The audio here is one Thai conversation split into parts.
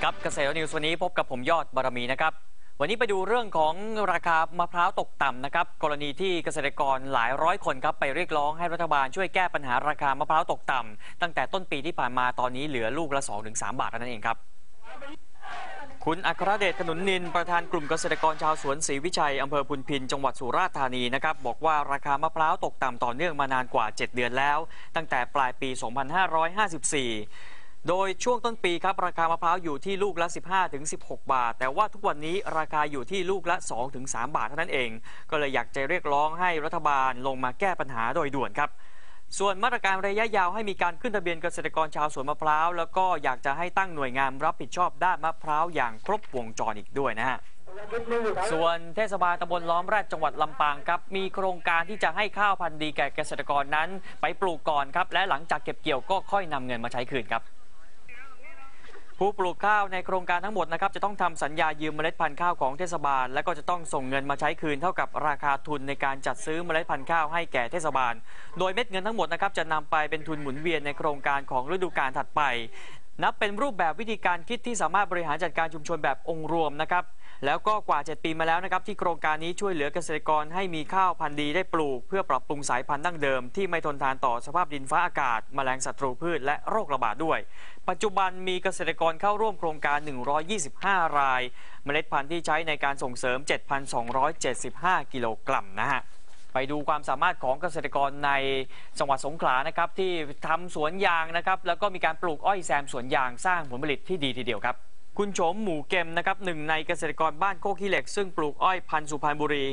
ดีครับเกษตรนิวส์วันนี้พบกับผมยอดบารมีนะครับ วันนี้ไปดูเรื่องของราคามะพร้าวตกต่ำนะครับ กรณีที่เกษตรกรหลายร้อยคนครับไปเรียกร้องให้รัฐบาลช่วยแก้ปัญหาราคามะพร้าวตกต่ำตั้งแต่ต้นปีที่ผ่านมาตอนนี้เหลือลูกละ 2-3 บาทเท่านั้นเองครับ คุณอัครเดชขนุนนินประธานกลุ่มเกษตรกรชาวสวนศรีวิชัยอำเภอพุนพินจังหวัดสุราษฎร์ธานีนะครับบอกว่าราคามะพร้าวตกต่ำต่อเนื่องมานานกว่า 7 เดือนแล้ว ตั้งแต่ปลายปี 2554 โดยช่วงต้นปีครับราคามะพร้าวอยู่ที่ลูกละ 15-16 บาท แต่ว่าทุกวันนี้ราคาอยู่ที่ลูกละ 2-3 บาทเท่านั้นเอง ก็เลยอยากจะเรียกร้องให้รัฐบาลลงมาแก้ปัญหาโดยด่วนครับ ส่วนมาตรการระยะยาวให้มีการขึ้นทะเบียนเกษตรกรชาวสวนมะพร้าว แล้วก็อยากจะให้ตั้งหน่วยงานรับผิดชอบด้านมะพร้าวอย่างครบวงจรอีกด้วยนะฮะส่วนเทศบาลตำบลล้อมแรดจังหวัดลำปางครับ มีโครงการที่จะให้ข้าวพันธุ์ดีแก่เกษตรกรนั้น ไปปลูกก่อนครับ และหลังจากเก็บเกี่ยวก็ค่อยนำเงินมาใช้คืนครับ ผู้ปลูกข้าวในโครงการทั้งหมดนะครับจะต้องทำสัญญายืมเมล็ดพันธุ์ข้าวของเทศบาล และก็จะต้องส่งเงินมาใช้คืนเท่ากับราคาทุนในการจัดซื้อเมล็ดพันธุ์ข้าวให้แก่เทศบาล โดยเม็ดเงินทั้งหมดนะครับจะนำไปเป็นทุนหมุนเวียนในโครงการของฤดูกาลถัดไป นับเป็นรูปแบบวิธีการคิดที่สามารถบริหารจัดการชุมชนแบบองค์รวมนะครับ แล้วก็กว่า 7 ปีมาแล้วนะครับที่โครงการนี้ช่วยเหลือเกษตรกรให้มีข้าวพันธุ์ดีได้ปลูก เพื่อปรับปรุงสายพันธุ์ดั้งเดิม ที่ไม่ทนทานต่อสภาพดินฟ้าอากาศแมลงศัตรูพืชและโรคระบาดด้วย ปัจจุบันมีเกษตรกรเข้าร่วมโครงการ 125 ราย เมล็ดพันธุ์ที่ใช้ในการส่งเสริม 7,275 กิโลกรัมนะฮะไปดูความสามารถของเกษตรกรในจังหวัดสงขลานะครับที่ทำสวนยางนะครับแล้วก็มีการปลูกอ้อยแซมสวนยางสร้างผลผลิตที่ดีทีเดียวครับ คุณโฉมหมูเกมนะครับหนึ่งในเกษตรกรบ้านโคกขี้เหล็ก ซึ่งปลูกอ้อยพันธุ์สุพรรณบุรี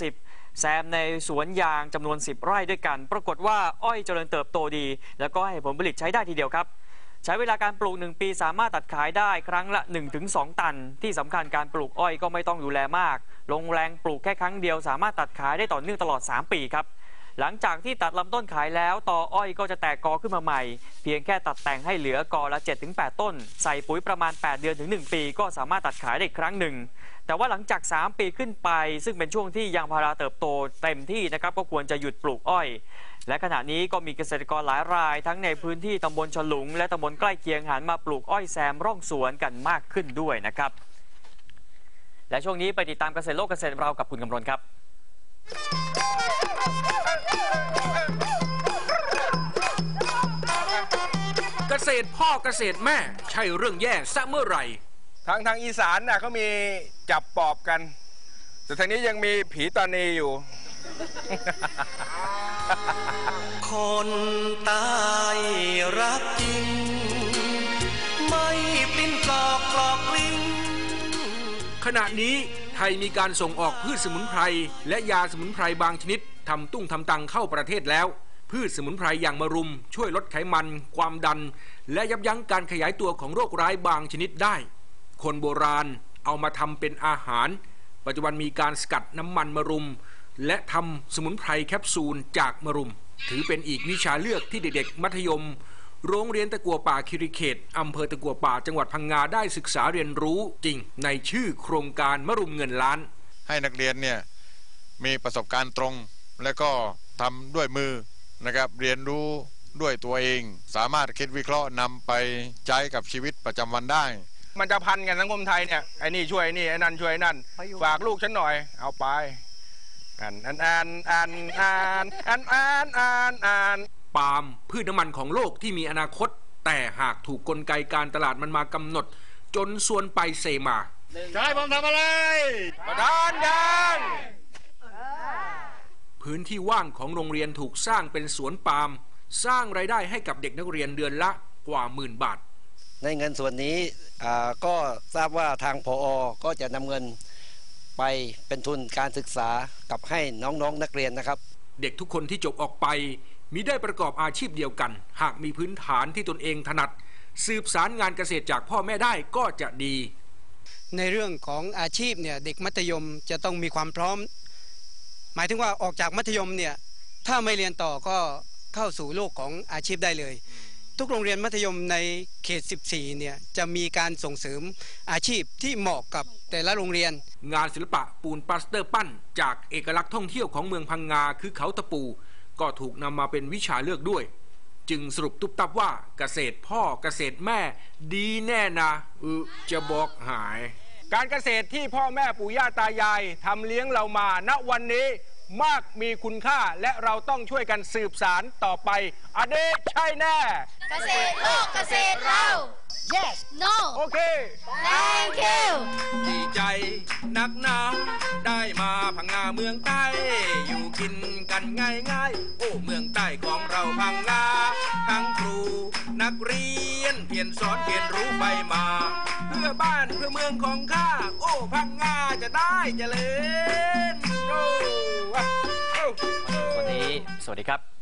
50 แซมในสวนยางจำนวน 10 ไร่ด้วยกัน ปรากฏว่าอ้อยเจริญเติบโตดี แล้วก็ให้ผลผลิตใช้ได้ทีเดียวครับ ใช้เวลาการปลูก 1 ปีสามารถตัดขายได้ครั้งละ 1-2 ตัน ที่สำคัญการปลูกอ้อยก็ไม่ต้องดูแลมาก ลงแรงปลูกแค่ครั้งเดียวสามารถตัดขายได้ต่อเนื่องตลอด 3 ปีครับ หลังจากที่ตัดลำต้นขายแล้วต่ออ้อยก็จะแตกกอขึ้นมาใหม่ เพียงแค่ตัดแต่งให้เหลือกอละ 7-8 ต้น ใส่ปุ๋ยประมาณ 8 เดือนถึง 1 ปี ก็สามารถตัดขายได้ครั้งหนึ่ง แต่ว่าหลังจาก 3 ปีขึ้นไป ซึ่งเป็นช่วงที่ยางพาราเติบโตเต็มที่นะครับก็ควรจะหยุดปลูกอ้อย และขณะนี้ก็มีเกษตรกรหลายราย ทั้งในพื้นที่ตำบลฉลุง และตำบลใกล้เคียงหันมาปลูกอ้อยแซมร่องสวนกันมากขึ้นด้วยนะครับและช่วงนี้ไปติดตามเกษตรโลกเกษตรเรากับคุณกำรณครับ เกษตรพ่อเกษตรแม่ ใช่เรื่องแย่ซะเมื่อไหร่ ทางทางอีสานน่ะเขามีจับปอบกัน แต่ทางนี้ยังมีผีตานีอยู่ คนตายรักจริง ไม่ปลิ้นปลอกกลอกกลิ้ง ขณะนี้ไท ยมีการส่งออกพืชสมุนไพร และยาสมุนไพรบางชนิดทำตุ้งทำตังเข้าประเทศแล้ว พืชสมุนไพรอย่างมะรุม ช่วยลดไขมัน ความดัน และยับยั้งการขยายตัวของโรคร้ายบางชนิดได้ คนโบราณเอามาทำเป็นอาหาร ปัจจุบันมีการสกัดน้ำมันมะรุม และทำสมุนไพรแคปซูลจากมะรุม ถือเป็นอีกวิชาเลือกที่เด็กๆมัธยม โรงเรียนตะกัวป่าคิริเขตอำเภอตะกัวป่าจังหวัดพังงาได้ศึกษาเรียนรู้จริง ในชื่อโครงการมะรุมเงินล้าน ให้นักเรียนเนี่ยมีประสบการณ์ตรง และก็ทำด้วยมือนะครับเรียนรู้ด้วยตัวเอง สามารถคิดวิเคราะห์นำไปใช้กับชีวิตประจำวันได้มันจะพันกันสังคมไทยเนี่ยไอ้นี่ช่วยนี่ไอ้นั่นช่วยนั่น ฝากลูกฉันหน่อย เอาไปอ่านอ่านอ่านอ่านอ่านอ่านอ่าน ปาล์มพืชน้ำมันของโลกที่มีอนาคต แต่หากถูกกลไกการตลาดมันมากำหนด จนส่วนไปเซมาจะให้ผมทำอะไรประธานยังพื้นที่ว่างของโรงเรียนถูกสร้างเป็นสวนปาล์มสร้างรายได้ให้กับเด็กนักเรียนเดือนละกว่าหมื่นบาท ในเงินส่วนนี้อ่าก็ทราบว่าทางพออก็จะนำเงินไปเป็นทุนการศึกษากับให้น้องๆนนักเรียนนะครับ เด็กทุกคนที่จบออกไป มิได้ประกอบอาชีพเดียวกัน หากมีพื้นฐานที่ตนเองถนัด สืบสารงานเกษตรจากพ่อแม่ได้ก็จะดี ในเรื่องของอาชีพเนี่ยเด็กมัธยมจะต้องมีความพร้อม หมายถึงว่าออกจากมัธยมเนี่ยถ้าไม่เรียนต่อก็เข้าสู่โลกของอาชีพได้เลย ทุกโรงเรียนมัธยมในเขต 14 เนี่ยจะมีการส่งเสริมอาชีพที่เหมาะกับแต่ละโรงเรียน งานศิลปะปูนปลาสเตอร์ปั้น จากเอกลักษณ์ท่องเที่ยวของเมืองพังงาคือเขาตะปู ก็ถูกนำมาเป็นวิชาเลือกด้วย จึงสรุปตุบตับว่าเกษตรพ่อเกษตรแม่ดีแน่นะเออจะบอกหาย การเกษตรที่พ่อแม่ปู่ย่าตายายทำเลี้ยงเรามา ณวันนี้มากมีคุณค่าและเราต้องช่วยกันสืบสารต่อไป อเดชใช่แน่ เกษตรโลกเกษตรเรา yes no โอเค thank you ดีใจนักหนาได้มาพังงา เมืองใต้ อยู่กินกันง่ายง่ายโอ้เมืองใต้ของเราพังงาทั้งครู นักเรียนเพียรสอนเพียรรู้ไปมา เพื่อบ้านเพื่อเมืองของข้า โอ้พังงาจะได้จะเล่นโอ้วันนี้สวัสดีครับ